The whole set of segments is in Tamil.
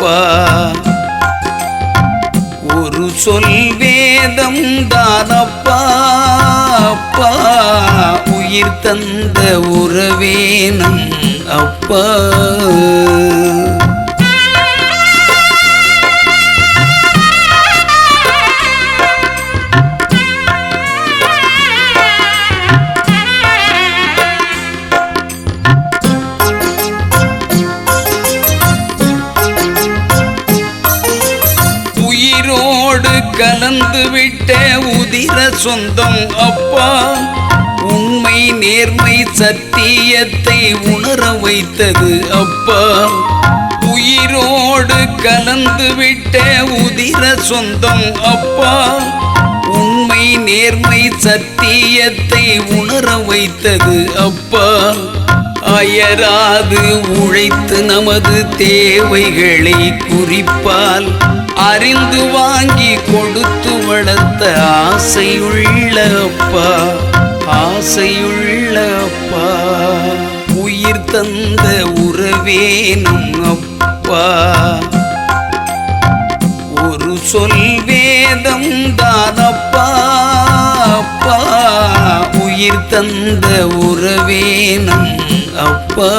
அப்பா ஒரு சொல் வேதம் தானப்பா அப்பா. உயிர் தந்த உறவேனம் அப்பா. உன்னோடு கலந்து விட்ட உதிர சொந்தம் அப்பா. உண்மை நேர்மை சத்தியத்தை உணர வைத்தது அப்பா. உயிரோடு கலந்து விட்ட உதிர சொந்தம் அப்பா. உண்மை நேர்மை சத்தியத்தை உணர வைத்தது அப்பா. அயராது உழைத்து நமது தேவைகளை குறிப்பால் அறிந்து வாங்கி கொடுத்து வளர்த்த ஆசையுள்ள அப்பா ஆசையுள்ள அப்பா உயிர் தந்த உறவே நம் அப்பா. ஒரு சொல் வேதம் தானப்பா அப்பா. உயிர் தந்த உறவே நம் அப்பா.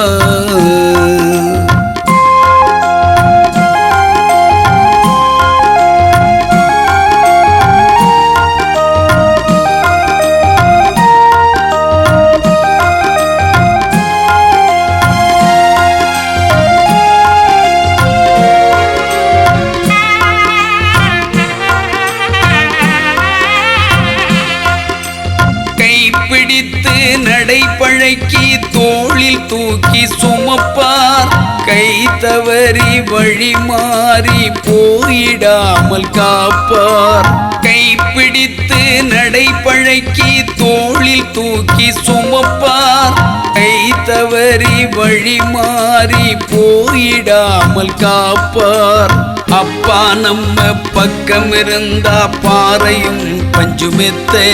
இறக்கி தோளில் தூக்கி சுமப்பார். கை தவறி வழி மாறி போயிடாமல் காப்பார். கைப்பிடித்து நடைப்பழக்கி தோளில் தூக்கி சுமப்பார். கை தவறி வழி மாறி போயிடாமல் காப்பார். அப்பா நம்ம பக்கம் இருந்தா பாறையும் பஞ்சுமெத்தே.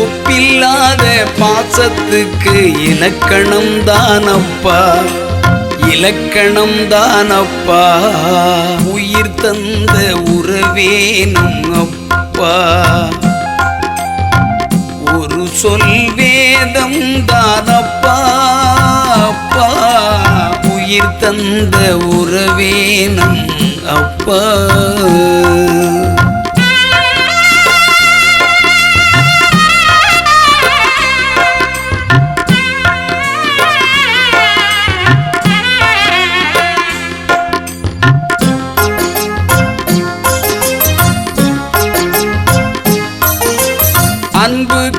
ஒப்பில்லாத பாசத்துக்கு இலக்கணம் தானப்பா. இலக்கணம் தானப்பா. உயிர் தந்த உறவேனும் அப்பா. ஒரு சொல் வேதம் தானப்பா அப்பா. உயிர் தந்த உறவேனும் அப்பா.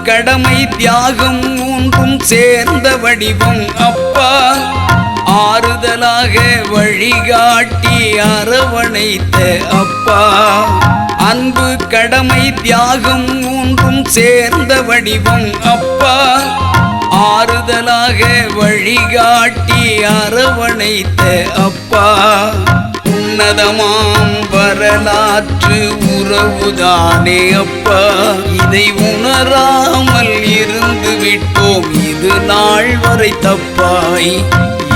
கடமை தியாகம் மூன்றும் சேர்ந்த வடிவம் அப்பா. ஆறுதலாக வழிகாட்டி அரவணைத்த அப்பா. அன்பு கடமை தியாகம் மூன்றும் சேர்ந்த வடிவம் அப்பா. ஆறுதலாக வழிகாட்டி அரவணைத்த அப்பா. உன்னதமாம் வரலாற்று உறவுதானே அப்பா. இதை உணரா விட்டோம். இது நாள் வரை தப்பாய்.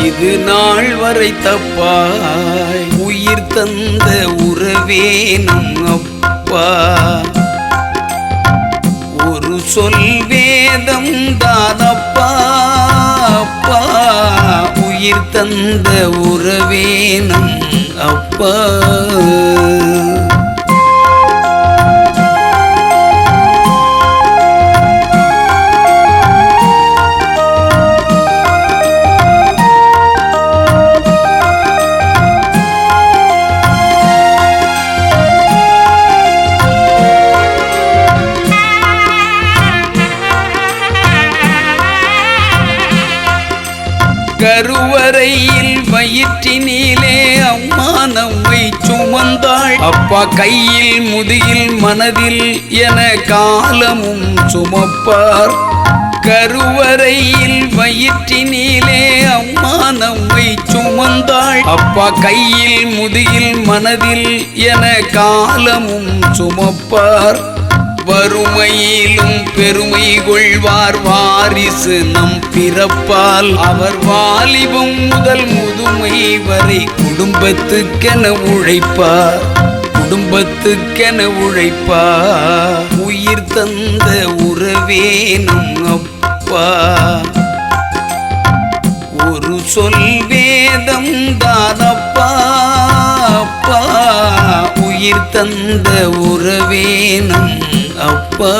இது நாள் வரை தப்பாய். உயிர் தந்த உறவே நம் அப்பா. ஒரு சொல் வேதம் தாதப்பா அப்பா உயிர் தந்த உறவே நம் அப்பா. கருவறையில் வயிற்றினிலே அம்மா நம்மை சுமந்தாள். அப்பா கையில் முதுகில் மனதில் என காலமும் சுமப்பார். கருவறையில் வயிற்றினிலே அம்மா நம்மை சுமந்தாள். அப்பா கையில் முதுகில் மனதில் என காலமும் சுமப்பார். வறுமையிலும் பெருமை கொள்வார் வாரிசு நம் பிறப்பால். அவர் வாலிபம் முதல் முதுமை வரை குடும்பத்துக்கென உழைப்பார். குடும்பத்துக்கென உழைப்பார். உயிர் தந்த உறவேனும் அப்பா. ஒரு சொல் வேதம் தானப்பா அப்பா. உயிர் தந்த உறவேனும் அப்பா.